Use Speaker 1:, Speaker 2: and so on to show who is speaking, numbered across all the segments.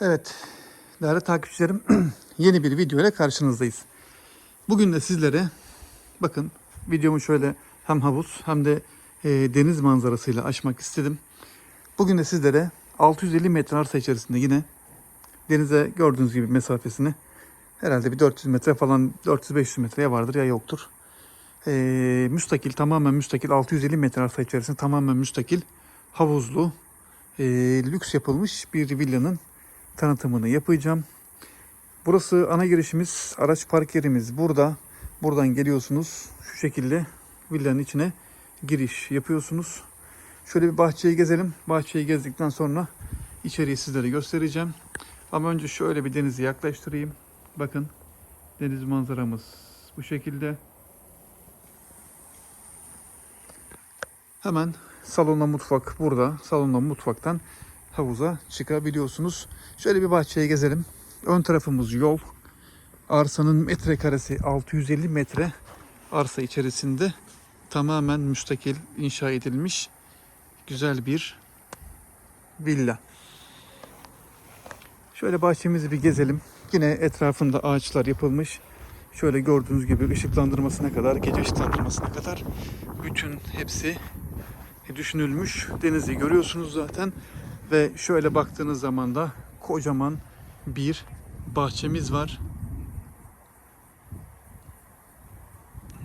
Speaker 1: Evet, değerli takipçilerim, yeni bir video ile karşınızdayız. Bugün de sizlere, bakın videomu şöyle hem havuz hem de e, deniz manzarasıyla açmak istedim. Bugün de sizlere 650 metre arsa içerisinde yine denize gördüğünüz gibi mesafesini herhalde bir 400 metre falan 400-500 metreye vardır ya yoktur. E, müstakil, tamamen müstakil 650 metre arsa içerisinde tamamen müstakil havuzlu, e, lüks yapılmış bir villanın tanıtımını yapacağım. Burası ana girişimiz, araç park yerimiz burada. Buradan geliyorsunuz. Şu şekilde villanın içine giriş yapıyorsunuz. Şöyle bir bahçeyi gezelim. Bahçeyi gezdikten sonra içeriği sizlere göstereceğim. Ama önce şöyle bir denizi yaklaştırayım. Bakın deniz manzaramız bu şekilde. Hemen salonla mutfak burada. Salonla mutfaktan havuza çıkabiliyorsunuz. Şöyle bir bahçeye gezelim. Ön tarafımız yol. Arsanın metrekaresi 650 metre arsa içerisinde tamamen müstakil inşa edilmiş güzel bir villa. Şöyle bahçemizi bir gezelim. Yine etrafında ağaçlar yapılmış. Şöyle gördüğünüz gibi ışıklandırmasına kadar, gece ışıklandırmasına kadar bütün hepsi düşünülmüş. Denizi görüyorsunuz zaten. Ve şöyle baktığınız zaman da kocaman bir bahçemiz var.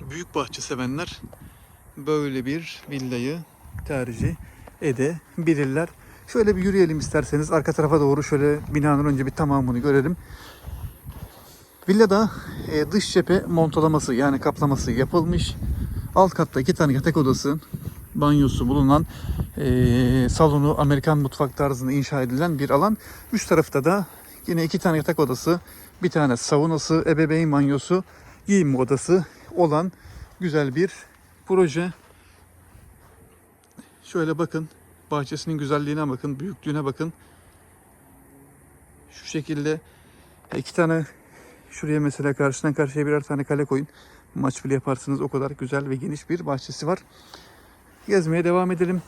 Speaker 1: Büyük bahçe sevenler böyle bir villayı tercih edebilirler. Şöyle bir yürüyelim isterseniz arka tarafa doğru şöyle binanın önce bir tamamını görelim. Villada e, dış cephe montalaması yani kaplaması yapılmış. Alt katta iki tane yatak odası, banyosu bulunan e, salonu Amerikan mutfak tarzında inşa edilen bir alan. Üst tarafta da yine iki tane yatak odası, bir tane saunası, ebeveyn banyosu, giyinme odası olan güzel bir proje. Şöyle bakın, bahçesinin güzelliğine bakın, büyüklüğüne bakın. Şu şekilde iki tane şuraya mesela karşıdan karşıya birer tane kale koyun. Maç bile yaparsınız o kadar güzel ve geniş bir bahçesi var. Gezmeye devam edelim.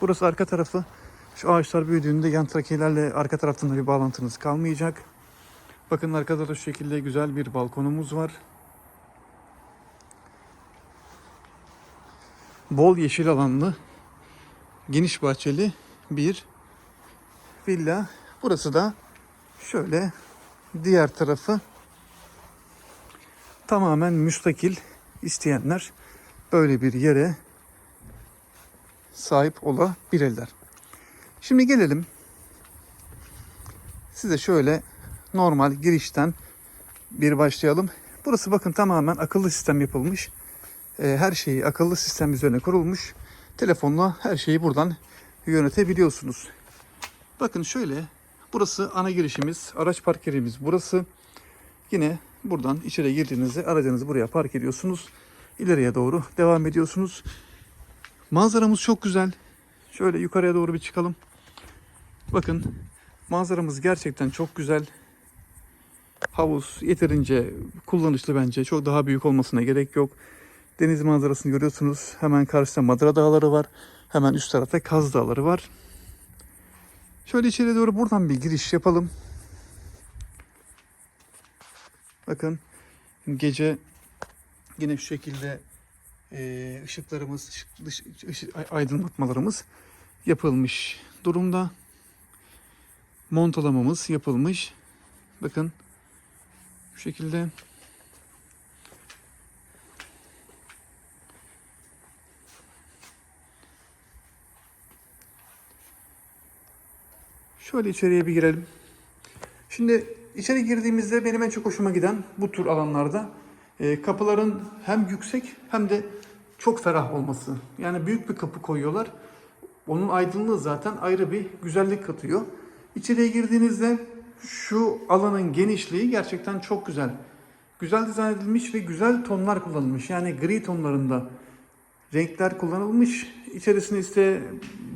Speaker 1: Burası arka tarafı. Şu ağaçlar büyüdüğünde yan trakelerle arka taraftan da bir bağlantınız kalmayacak. Bakın arkada da şu şekilde güzel bir balkonumuz var. Bol yeşil alanlı, geniş bahçeli bir villa. Burası da şöyle diğer tarafı tamamen müstakil isteyenler böyle bir yere sahip olabilirler. Şimdi gelelim size şöyle normal girişten bir başlayalım. Burası bakın tamamen akıllı sistem yapılmış. Ee, Her şeyi akıllı sistem üzerine kurulmuş. Telefonla her şeyi buradan yönetebiliyorsunuz. Bakın şöyle burası ana girişimiz, araç park yerimiz burası. Yine buradan içeri girdiğinizde aracınızı buraya park ediyorsunuz. İleriye doğru devam ediyorsunuz. Manzaramız çok güzel. Şöyle yukarıya doğru bir çıkalım. Bakın manzaramız gerçekten çok güzel. Havuz yeterince kullanışlı bence. Çok daha büyük olmasına gerek yok. Deniz manzarasını görüyorsunuz. Hemen karşıda Madra Dağları var. Hemen üst tarafta Kaz Dağları var. Şöyle içeri doğru buradan bir giriş yapalım. Bakın gece yine şu şekilde e, ışıklarımız, ışık, ışık- ay- aydınlatmalarımız yapılmış durumda. Montalamamız yapılmış. Bakın şu şekilde. Şöyle içeriye bir girelim. Şimdi içeri girdiğimizde benim en çok hoşuma giden bu tür alanlarda kapıların hem yüksek hem de çok ferah olması. Yani büyük bir kapı koyuyorlar. Onun aydınlığı zaten ayrı bir güzellik katıyor. İçeriye girdiğinizde şu alanın genişliği gerçekten çok güzel. Güzel dizayn edilmiş ve güzel tonlar kullanılmış. Yani gri tonlarında renkler kullanılmış. İçerisinde işte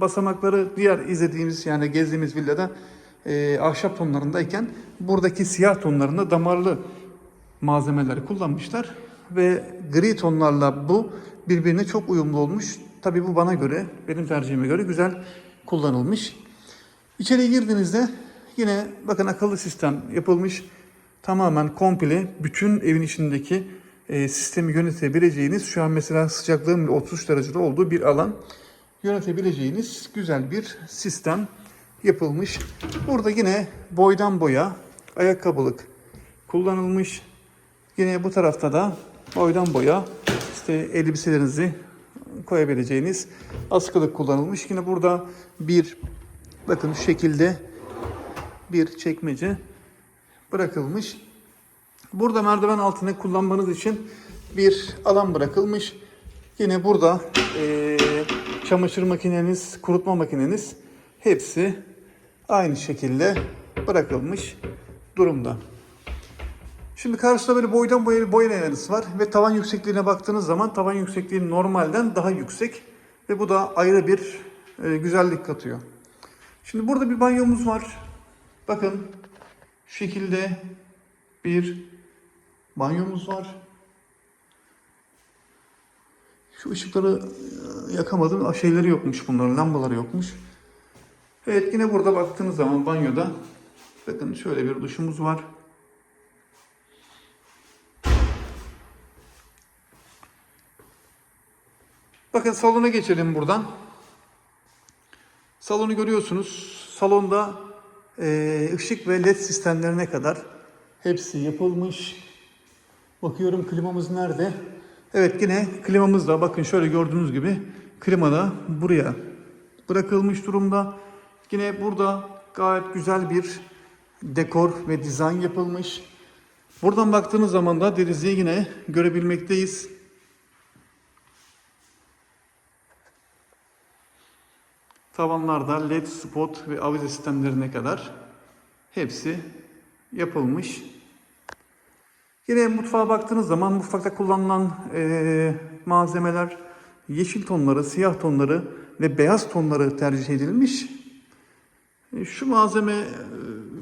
Speaker 1: basamakları diğer izlediğimiz yani gezdiğimiz villada e, ahşap tonlarındayken buradaki siyah tonlarında damarlı malzemeleri kullanmışlar ve gri tonlarla bu birbirine çok uyumlu olmuş. Tabii bu bana göre, benim tercihime göre güzel kullanılmış. İçeriye girdiğinizde Yine bakın akıllı sistem yapılmış. Tamamen komple bütün evin içindeki e, sistemi yönetebileceğiniz şu an mesela sıcaklığın 33 derecede olduğu bir alan yönetebileceğiniz güzel bir sistem yapılmış. Burada yine boydan boya ayakkabılık kullanılmış. Yine bu tarafta da boydan boya işte elbiselerinizi koyabileceğiniz askılık kullanılmış. Yine burada bir bakın şu şekilde bir çekmece bırakılmış. Burada merdiven altını kullanmanız için bir alan bırakılmış. Yine burada eee, çamaşır makineniz, kurutma makineniz hepsi aynı şekilde bırakılmış durumda. Şimdi karşıda böyle boydan boya bir boyun ayarısı var ve tavan yüksekliğine baktığınız zaman tavan yüksekliği normalden daha yüksek ve bu da ayrı bir e, güzellik katıyor. Şimdi burada bir banyomuz var. Bakın şekilde bir banyomuz var. Şu ışıkları e, yakamadım. Şeyleri yokmuş bunların, lambaları yokmuş. Evet yine burada baktığınız zaman banyoda bakın şöyle bir duşumuz var. Bakın salona geçelim buradan. Salonu görüyorsunuz. Salonda e, ışık ve led sistemlerine kadar hepsi yapılmış. Bakıyorum klimamız nerede? Evet yine klimamız da bakın şöyle gördüğünüz gibi klima da buraya bırakılmış durumda. Yine burada gayet güzel bir dekor ve dizayn yapılmış. Buradan baktığınız zaman da denizi yine görebilmekteyiz. Tavanlarda led spot ve avize sistemlerine kadar hepsi yapılmış. Yine mutfağa baktığınız zaman mutfakta kullanılan eee, malzemeler yeşil tonları, siyah tonları ve beyaz tonları tercih edilmiş. E, Şu malzeme e,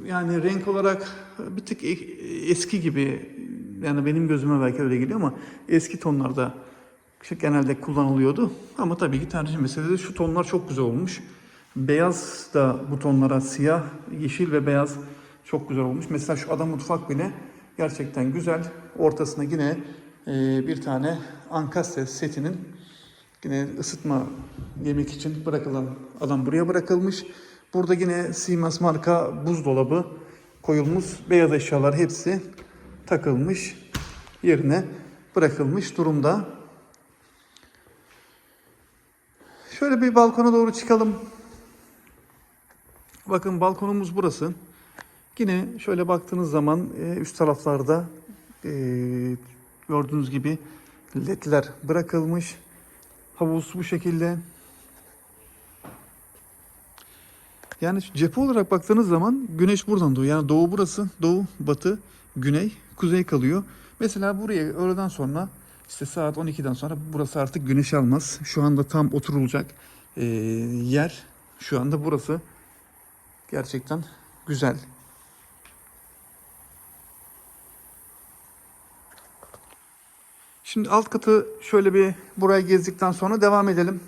Speaker 1: yani renk olarak bir tık e- eski gibi yani benim gözüme belki öyle geliyor ama eski tonlarda genelde kullanılıyordu. Ama tabii ki tercih meselesi şu tonlar çok güzel olmuş. Beyaz da bu tonlara siyah, yeşil ve beyaz çok güzel olmuş. Mesela şu adam mutfak bile gerçekten güzel. Ortasına yine e, bir tane ankastre setinin yine ısıtma yemek için bırakılan adam buraya bırakılmış. Burada yine Siemens marka buzdolabı koyulmuş. Beyaz eşyalar hepsi takılmış. Yerine bırakılmış durumda. Şöyle bir balkona doğru çıkalım. Bakın balkonumuz burası. Yine şöyle baktığınız zaman e, üst taraflarda e, gördüğünüz gibi ledler bırakılmış. Havuz bu şekilde. Yani cephe olarak baktığınız zaman güneş buradan doğuyor. Yani doğu burası, doğu, batı, güney, kuzey kalıyor. Mesela buraya öğleden sonra işte saat 12'den sonra burası artık güneş almaz. Şu anda tam oturulacak e, yer. Şu anda burası gerçekten güzel. Şimdi alt katı şöyle bir burayı gezdikten sonra devam edelim.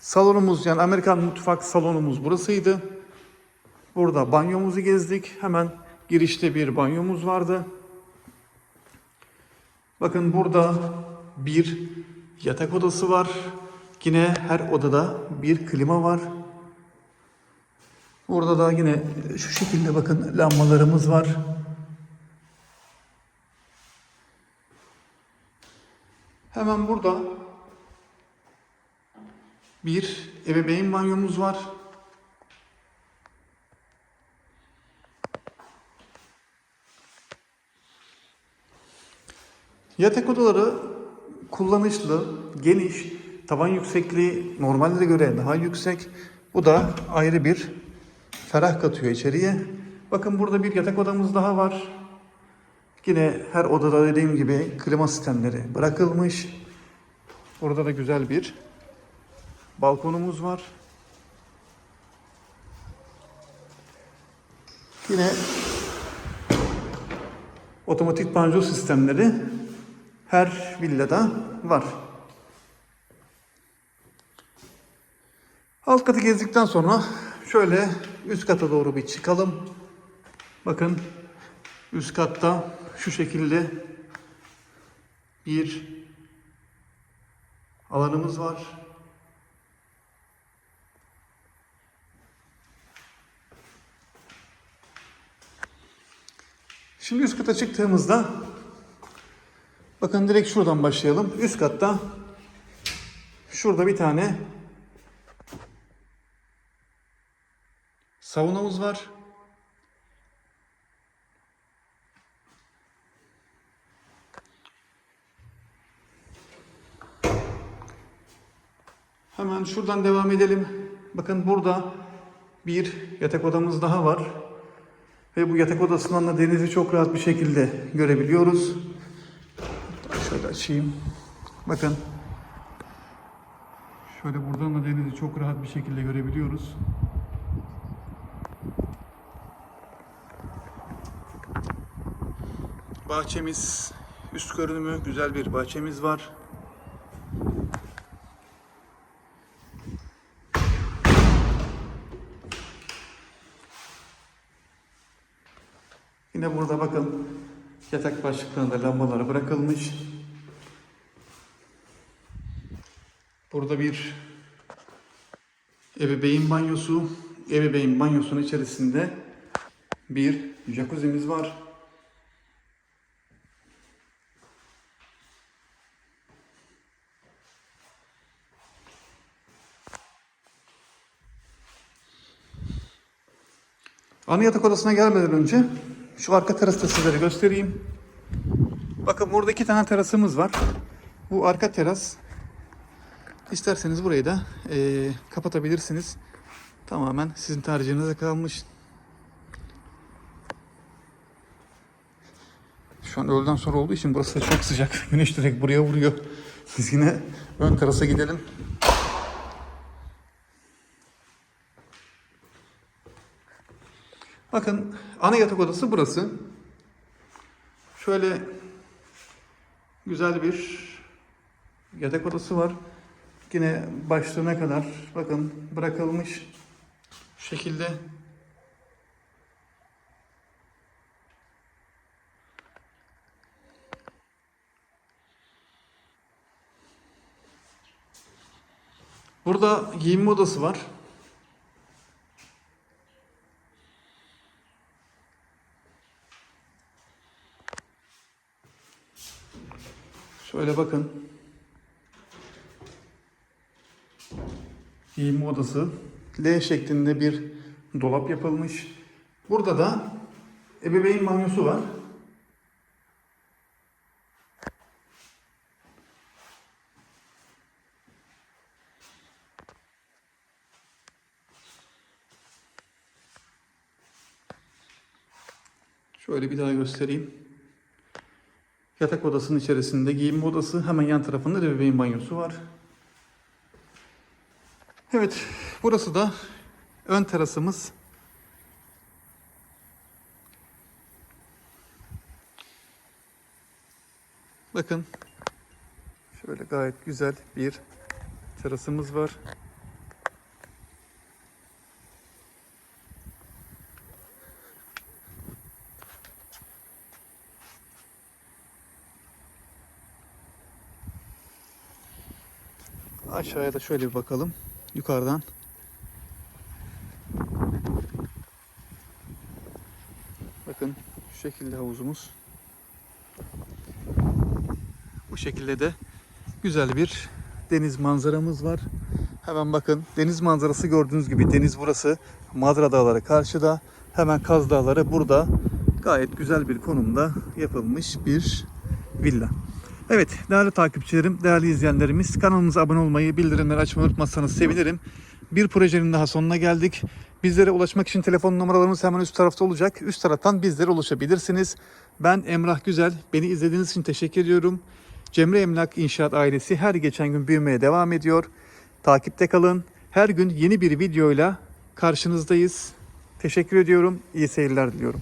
Speaker 1: Salonumuz yani Amerikan mutfak salonumuz burasıydı. Burada banyomuzu gezdik. Hemen girişte bir banyomuz vardı. Bakın burada bir yatak odası var. Yine her odada bir klima var. Burada da yine şu şekilde bakın lambalarımız var. Hemen burada bir ebeveyn banyomuz var. Yatak odaları kullanışlı, geniş, tavan yüksekliği normallere göre daha yüksek. Bu da ayrı bir ferah katıyor içeriye. Bakın burada bir yatak odamız daha var. Yine her odada dediğim gibi klima sistemleri bırakılmış. Burada da güzel bir balkonumuz var. Yine otomatik banyo sistemleri her villada var. Alt katı gezdikten sonra şöyle üst kata doğru bir çıkalım. Bakın üst katta şu şekilde bir alanımız var. Şimdi üst kata çıktığımızda bakın direkt şuradan başlayalım. Üst katta şurada bir tane saunamız var. Hemen şuradan devam edelim. Bakın burada bir yatak odamız daha var. Ve bu yatak odasından da denizi çok rahat bir şekilde görebiliyoruz. Şöyle açayım. Bakın. Şöyle buradan da denizi çok rahat bir şekilde görebiliyoruz. Bahçemiz üst görünümü güzel bir bahçemiz var. Yine burada bakın yatak başlıklarında lambaları bırakılmış. Burada bir ebeveyn banyosu. Ebeveyn banyosunun içerisinde bir jacuzzi'miz var. Ana yatak odasına gelmeden önce şu arka terası da sizlere göstereyim. Bakın burada iki tane terasımız var. Bu arka teras. İsterseniz burayı da eee, kapatabilirsiniz. Tamamen sizin tercihinize kalmış. Şu an öğleden sonra olduğu için burası da çok sıcak. Güneş direkt buraya vuruyor. Biz yine ön terasa gidelim. Bakın ana yatak odası burası. Şöyle güzel bir yatak odası var. Yine başlığına kadar bakın bırakılmış şekilde. Burada giyinme odası var. Şöyle bakın. Giyinme odası. L şeklinde bir dolap yapılmış. Burada da ebeveyn banyosu var. Şöyle bir daha göstereyim. Yatak odasının içerisinde giyinme odası, hemen yan tarafında da ebeveyn banyosu var. Evet, burası da ön terasımız. Bakın, şöyle gayet güzel bir terasımız var. Aşağıya da şöyle bir bakalım. Yukarıdan. Bakın şu şekilde havuzumuz. Bu şekilde de güzel bir deniz manzaramız var. Hemen bakın deniz manzarası gördüğünüz gibi deniz burası. Madra Dağları karşıda. Hemen Kaz Dağları burada. Gayet güzel bir konumda yapılmış bir villa. Evet değerli takipçilerim, değerli izleyenlerimiz kanalımıza abone olmayı, bildirimleri açmayı unutmazsanız sevinirim. Bir projenin daha sonuna geldik. Bizlere ulaşmak için telefon numaralarımız hemen üst tarafta olacak. Üst taraftan bizlere ulaşabilirsiniz. Ben Emrah Güzel. Beni izlediğiniz için teşekkür ediyorum. Cemre Emlak İnşaat ailesi her geçen gün büyümeye devam ediyor. Takipte kalın. Her gün yeni bir videoyla karşınızdayız. Teşekkür ediyorum. İyi seyirler diliyorum.